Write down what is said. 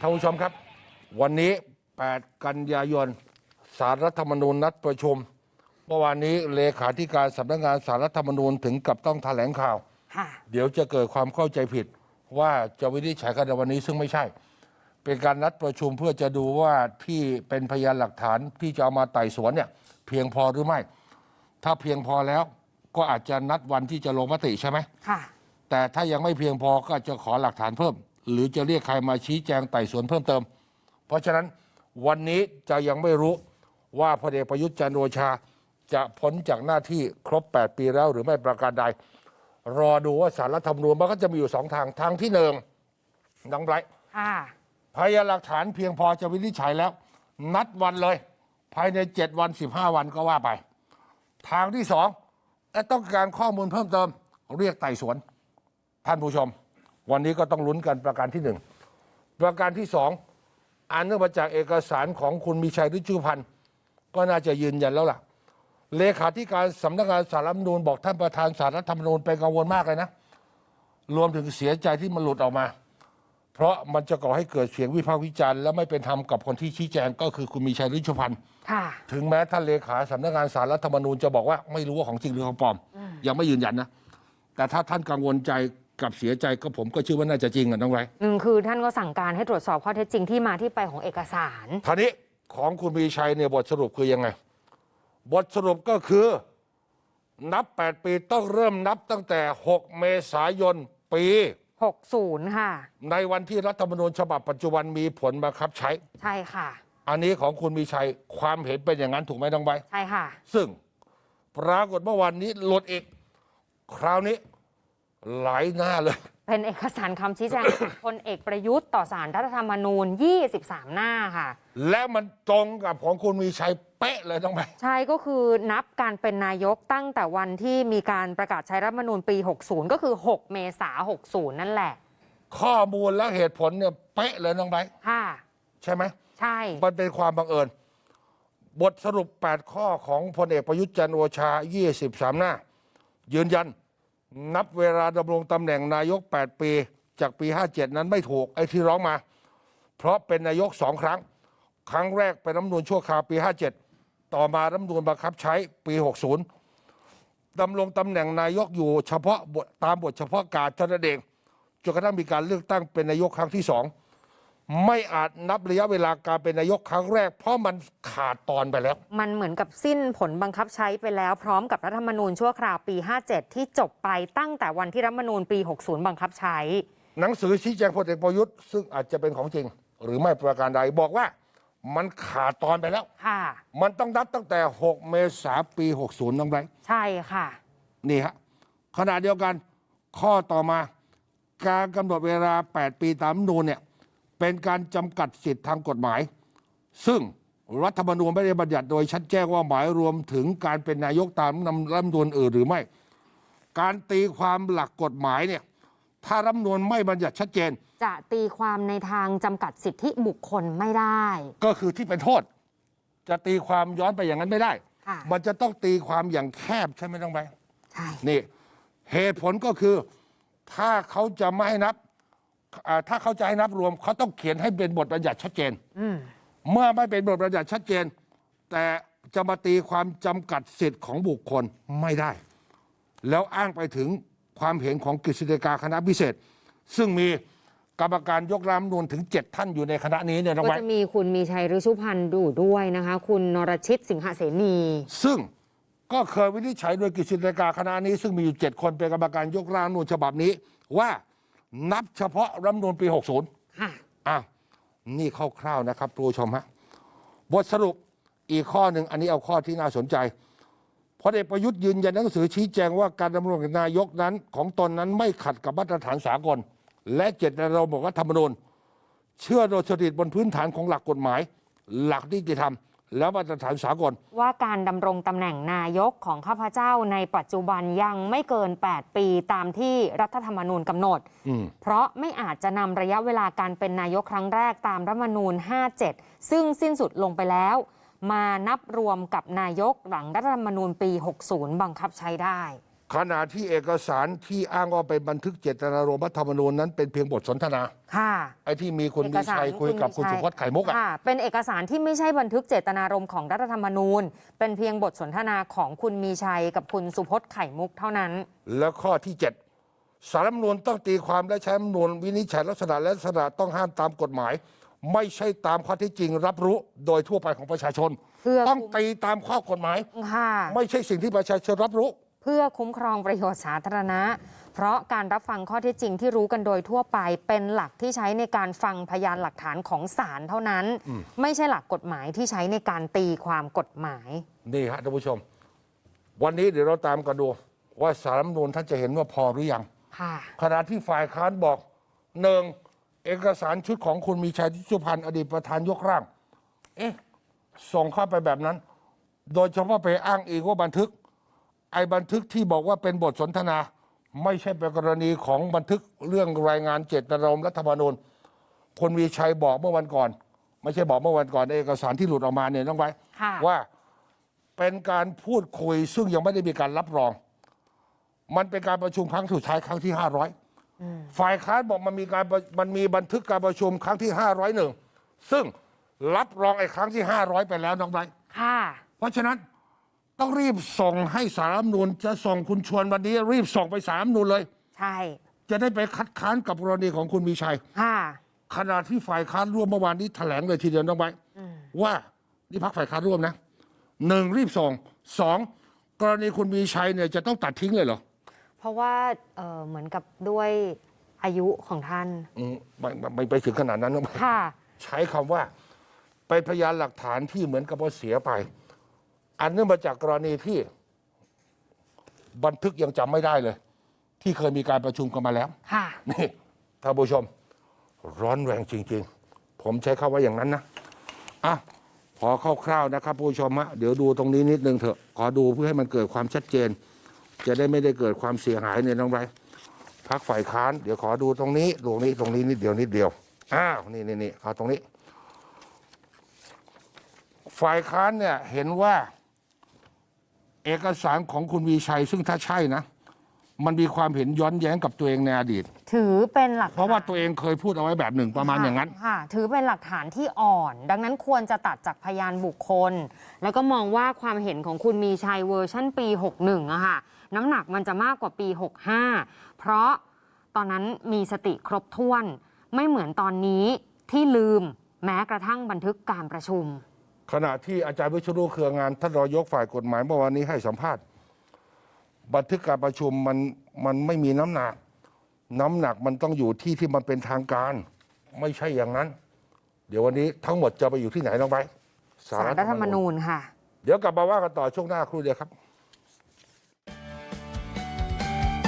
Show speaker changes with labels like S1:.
S1: ท่านผู้ชมครับ วันนี้ 8 กันยายนสารรัฐธรรมนูญนัดประชุมเมื่อวานนี้เลขาธิการสำนักงานสารรัฐธรรมนูญถึงกับต้องแถลงข่าว
S2: ค่ะ
S1: เดี๋ยวจะเกิดความเข้าใจผิดว่าจะวินิจฉัยกันในวันนี้ซึ่งไม่ใช่ เป็นการนัดประชุมเพื่อจะดูว่าที่เป็นพยานหลักฐานที่จะเอามาไต่สวนเนี่ยเพียงพอหรือไม่ ถ้าเพียงพอแล้วก็อาจจะนัดวันที่จะลงมติใช่ไหม
S2: ค่ะ
S1: แต่ถ้ายังไม่เพียงพอก็จะขอหลักฐานเพิ่ม หรือจะเรียกใครมาชี้แจงไต่สวนเพิ่มเติม เพราะฉะนั้นวันนี้จะยังไม่รู้ว่าพลเอกประยุทธ์จันทร์โอชาจะพ้นจากหน้าที่ครบ 8 ปีแล้วหรือไม่ประการใด รอดูว่าสารรัฐธรรมนูญมันก็จะมีอยู่สองทางทางที่หนึ่งน้องไบรท์
S2: ค่ะ
S1: พยานหลักฐานเพียงพอจะวินิจฉัยแล้ว นัดวันเลย ภายใน7วัน15วันก็ว่าไป ทางที่สองเอ๊ะต้องการข้อมูลเพิ่มเติม เรียกไต่สวน ท่านผู้ชม วันนี้ก็ต้องลุ้นกันประการที่หนึ่งประการที่สองอันเนื่องมาจากเอกสารของคุณมีชัยฤชุพันธ์ก็น่าจะยืนยันแล้วล่ะ เลขาธิการสำนักงานสารรัฐมนูญบอกท่านประธานสารรัฐธรรมนูญเป็นกังวลมากเลยนะ รวมถึงเสียใจที่มันหลุดออกมา เพราะมันจะก่อให้เกิดเสียงวิพากษ์วิจารณ์และไม่เป็นธรรมกับคนที่ชี้แจงก็คือคุณมีชัยฤชุพันธ์ถึงแม้ท่านเลขาสำนักงานสารรัฐธรรมนูญจะบอกว่าไม่รู้ว่าของจริงหรือของปลอม ยังไม่ยืนยันนะ แต่ถ้าท่านกังวลใจ กับเสียใจก็ผมก็เชื่อว่าน่าจะจริงอะน้องไร
S2: หนึ่งคือท่านก็สั่งการให้ตรวจสอบข้อเท็จจริงที่มาที่ไปของเอกสาร
S1: ท่านี้ของคุณมีชัยเนี่ยบทสรุปคือยังไง บทสรุปก็คือนับ 8 ปีต้องเริ่มนับตั้งแต่ 6 เมษายนปี
S2: 60 ค่ะ
S1: ในวันที่รัฐธรรมนูญฉบับปัจจุบันมีผลบังคับใช้
S2: ใช่ค่ะ
S1: อันนี้ของคุณมีชัยความเห็นเป็นอย่างนั้นถูกไหมน้องใบ
S2: ใช่ค่ะ
S1: ซึ่งปรากฏเมื่อวันนี้หลุดอีก คราวนี้ หลายหน้าเลย
S2: เป็นเอกสารคำชี้แจง พลเอกประยุทธ์ต่อสารรัฐธรรมนูญ 23 หน้าค่ะ
S1: และมันตรงกับของคุณมีชัยเป๊ะเลยต้องไป
S2: ใช่ก็คือนับการเป็นนายกตั้งแต่วันที่มีการประกาศใช้รัฐธรรมนูญปี 60 ก็คือ 6 เมษายน60 นั่นแหละ
S1: ข้อมูลและเหตุผลเนี่ยเป๊ะเลยน้องไบร์ท
S2: ค่ะ
S1: ใช่ไหม
S2: ใช่
S1: มันเป็นความบังเอิญ บทสรุป 8 ข้อของพลเอกประยุทธ์จันทร์โอชา 23 หน้า ยืนยัน นับเวลาดำรงตำแหน่งนายก 8 ปี จากปี 57 นั้นไม่ถูก ไอ้ที่ร้องมา เพราะเป็นนายกสองครั้ง ครั้งแรกเป็นรัฐมนูลชั่วคราวปี 57 ต่อมารัฐมนูลบังคับใช้ปี 60ดำรงตำแหน่งนายกอยู่เฉพาะบทตามบทเฉพาะการเท่านั้นเองจนกระทั่งมีการเลือกตั้งเป็นนายกครั้งที่สอง ไม่อาจนับระยะเวลาการเป็นนายกครั้งแรก เพราะมันขาดตอนไปแล้ว
S2: มันเหมือนกับสิ้นผลบังคับใช้ไปแล้ว พร้อมกับรัฐธรรมนูญชั่วคราวปี 57 ที่จบไปตั้งแต่วันที่รัฐธรรมนูญปี 60 บังคับใช้
S1: หนังสือชี้แจงพลเอกประยุทธ์ซึ่งอาจจะเป็นของจริง หรือไม่ประการใดบอกว่า มันขาดตอนไปแล้ว
S2: ค่ะ
S1: มันต้องนับตั้งแต่ 6 เมษายนปี 60น้องไบรท์
S2: ใช่ค่ะ
S1: นี่ฮะขณะเดียวกันข้อต่อมา การกำหนดเวลา 8 ปีตามรัฐธรรมนูญเนี่ย เป็นการจำกัดสิทธิทางกฎหมาย ซึ่งรัฐธรรมนูญไม่ได้บัญญัติโดยชัดแจ้งว่าหมายรวมถึงการเป็นนายกตามรัฐธรรมนูญอื่นหรือไม่ การตีความหลักกฎหมายเนี่ยถ้ารัฐธรรมนูญไม่บัญญัติชัดเจน
S2: จะตีความในทางจำกัดสิทธิบุคคลไม่ได้
S1: ก็คือที่เป็นโทษ จะตีความย้อนไปอย่างนั้นไม่ได้
S2: ค่ะ
S1: มันจะต้องตีความอย่างแคบใช่ไหมต้องไป
S2: ใช่
S1: นี่เหตุผลก็คือถ้าเขาจะไม่ให้นับอ่า ถ้าเขาจะให้นับรวมเขาต้องเขียนให้เป็นบทบัญญัติชัดเจน
S2: อืม
S1: เมื่อไม่เป็นบทบัญญัติชัดเจน แต่จะมาตีความจำกัดสิทธิ์ของบุคคลไม่ได้ แล้วอ้างไปถึงความเห็นของกฤษฎีกาคณะพิเศษ ซึ่งมีกรรมการยกรามนูนถึงเจ็ดท่านอยู่ในคณะนี้เนี่ยน้อง
S2: ก็
S1: ไว้
S2: จะมีคุณมีชัยฤชุพันธ์ดูด้วยนะคะ คุณนรชิตสิงหเสนี
S1: ซึ่งก็เคยวินิจฉัยโดยกฤษฎีกาคณะนี้ ซึ่งมีอยู่เจ็ดคนเป็นกรรมการยกร่างรัฐธรรมนูญฉบับนี้ว่า นับเฉพาะรัฐธรรมนูญปี 60
S2: ค่ะ
S1: อะนี่คร่าวๆนะครับทุกผู้ชมฮะบทสรุปอีกข้อหนึ่งอันนี้เอาข้อที่น่าสนใจพลเอกประยุทธ์ยืนยันหนังสือชี้แจงว่าการดำรงตำแหน่งนายกนั้นของตนนั้นไม่ขัดกับมาตรฐานสากล และเจตนารมณ์ของรัฐธรรมนูญเชื่อโดยสถิตบนพื้นฐานของหลักกฎหมาย หลักนิติธรรม และมาตรฐานสากล
S2: ว่าการดำรงตำแหน่งนายกของข้าพเจ้าในปัจจุบันยังไม่เกิน 8 ปีตามที่รัฐธรรมนูญกำหนด
S1: อืม
S2: เพราะไม่อาจจะนำระยะเวลาการเป็นนายกครั้งแรกตามรัฐธรรมนูญ 57 ซึ่งสิ้นสุดลงไปแล้ว มานับรวมกับนายกหลังรัฐธรรมนูญปี 60 บังคับใช้ได้
S1: ขณะที่เอกสารที่อ้างว่าเป็นบันทึกเจตนารมณ์รัฐธรรมนูญนั้นเป็นเพียงบทสนทนา
S2: ค่ะ
S1: ไอ้ที่มีคุณ
S2: เอ
S1: มี
S2: กสาร
S1: ชัยคุยกับคุณ
S2: มี
S1: สุ
S2: ชั
S1: พจน์ไข่มุกอะ
S2: ค่ะเป็นเอกสารที่ไม่ใช่บันทึกเจตนารมณ์ของรัฐธรรมนูญ เป็นเพียงบทสนทนาของคุณมีชัยกับคุณสุพจน์ไข่มุกเท่านั้น
S1: แล้วข้อที่ 7 สารรัฐธรรมนูญต้องตีความและใช้รัฐธรรมนูญวินิจฉัยลักษณะและลักษณะต้องห้ามตามกฎหมาย ไม่ใช่ตามข้อเที่จริงรับรู้โดยทั่วไปของประชาชน
S2: เพื่อ
S1: ต้องตีตามข้อกฎหมาย
S2: ค่ะ
S1: ไม่ใช่สิ่งที่ประชาชนรับรู้
S2: เพื่อคุ้มครองประโยชน์สาธารณะ เพราะการรับฟังข้อเท็จจริงที่รู้กันโดยทั่วไปเป็นหลักที่ใช้ในการฟังพยานหลักฐานของศาลเท่านั้น ไม่ใช่หลักกฎหมายที่ใช้ในการตีความกฎหมาย
S1: นี่ฮะท่านผู้ชม วันนี้เดี๋ยวเราตามกันดู ว่าสารรัฐธรรมนูญท่านจะเห็นว่าพอหรือยัง
S2: ค่ะ
S1: ขณะที่ฝ่ายค้านบอกหนึ่งเอกสารชุดของคุณมีชัยทิชุพันธ์อดีตประธานยกร่าง เอ๊ะส่งเข้าไปแบบนั้น โดยเฉพาะไปอ้างอีกว่าบันทึก ไอ้บันทึกที่บอกว่าเป็นบทสนทนา ไม่ใช่เป็นกรณีของบันทึกเรื่องรายงานเจตนารมณ์รัฐธรรมนูญคนมีชัยบอกเมื่อวันก่อน ไม่ใช่บอกเมื่อวันก่อนในเอกสารที่หลุดออกมาเนี่ยน้องไว้
S2: ค่ะ
S1: ว่าเป็นการพูดคุยซึ่งยังไม่ได้มีการรับรอง มันเป็นการประชุมครั้งสุดท้ายครั้งที่ห้าร้อยฝ่ายค้านบอกมันมีการประมันมีบันทึกการประชุมครั้งที่ห้าร้อยหนึ่งซึ่งรับรองไอ้ครั้งที่ห้าร้อยไปแล้วน้องไบร์ท
S2: ค่ะ
S1: เพราะฉะนั้น ต้องรีบส่งให้สารรัฐธรรมนูญจะส่งคุณชวนวันนี้ รีบส่งไปสารรัฐธรรมนูญเลย
S2: ใช่
S1: จะได้ไปคัดค้านกับกรณีของคุณมีชัย
S2: ค่ะ
S1: ขณะที่ฝ่ายค้านร่วมเมื่อวานนี้แถลงเลยทีเดียวน้องไบร์ทว่านี่พักฝ่ายค้านร่วมนะหนึ่งรีบส่งสองกรณีคุณมีชัยเนี่ยจะต้องตัดทิ้งเลยเหรอ
S2: เพราะว่าเอ่อเหมือนกับด้วยอายุของท่าน
S1: อืมไม่ไม่ไม่ไปถึงขนาดนั้นน้องไบร์ท
S2: ค่ะ
S1: ใช้คำว่า เป็นพยานหลักฐานที่เหมือนกับว่าเสียไป อันเนื่องมาจากกรณีที่ บันทึกยังจำไม่ได้เลย ที่เคยมีการประชุมกันมาแล้ว
S2: ค่ะ
S1: นี่ท่านผู้ชม ร้อนแรงจริง ๆ ผมใช้คำว่าอย่างนั้นนะอะพอคร่าวๆนะครับผู้ชมฮะเดี๋ยวดูตรงนี้นิดนึงเถอะ ขอดูเพื่อให้มันเกิดความชัดเจน จะได้ไม่ได้เกิดความเสียหายในน้องไรพักฝ่ายค้านเดี๋ยวขอดูตรงนี้ตรงนี้ตรงนี้นิดเดียวนิดเดียวอ้าวนี่นี่นี่เอาตรงนี้ ฝ่ายค้านเนี่ยเห็นว่า เอกสารของคุณวีชัยซึ่งถ้าใช่นะ มันมีความเห็นย้อนแย้งกับตัวเองในอดีต
S2: ถือเป็นหลักฐน
S1: เพราะว่าตัวเองเคยพูดเอาไว้แบบหนึ่งประมาณอย่างนั้น
S2: ค่ะ ถือเป็นหลักฐานที่อ่อน ดังนั้นควรจะตัดจากพยานบุคคล แล้วก็มองว่าความเห็นของคุณมีชัยเวอร์ชั่นปี 61อะค่ะ น้ำหนักมันจะมากกว่าปี 65 เพราะตอนนั้นมีสติครบถ้วน ไม่เหมือนตอนนี้ที่ลืมแม้กระทั่งบันทึกการประชุม
S1: ขณะที่อาจารย์วิชรุเครืองานท่านรองยกฝ่ายกฎหมายเมื่อวานนี้ให้สัมภาษณ์ บันทึกการประชุมมันมันไม่มีน้ำหนัก น้ำหนักมันต้องอยู่ที่ที่มันเป็นทางการ ไม่ใช่อย่างนั้น เดี๋ยววันนี้ทั้งหมดจะไปอยู่ที่ไหนน้องไบร์ท
S2: สารรัฐธรรมนูญค่ะ
S1: เดี๋ยวกลับมาว่ากันต่อช่วงหน้าครู่เดียวครับ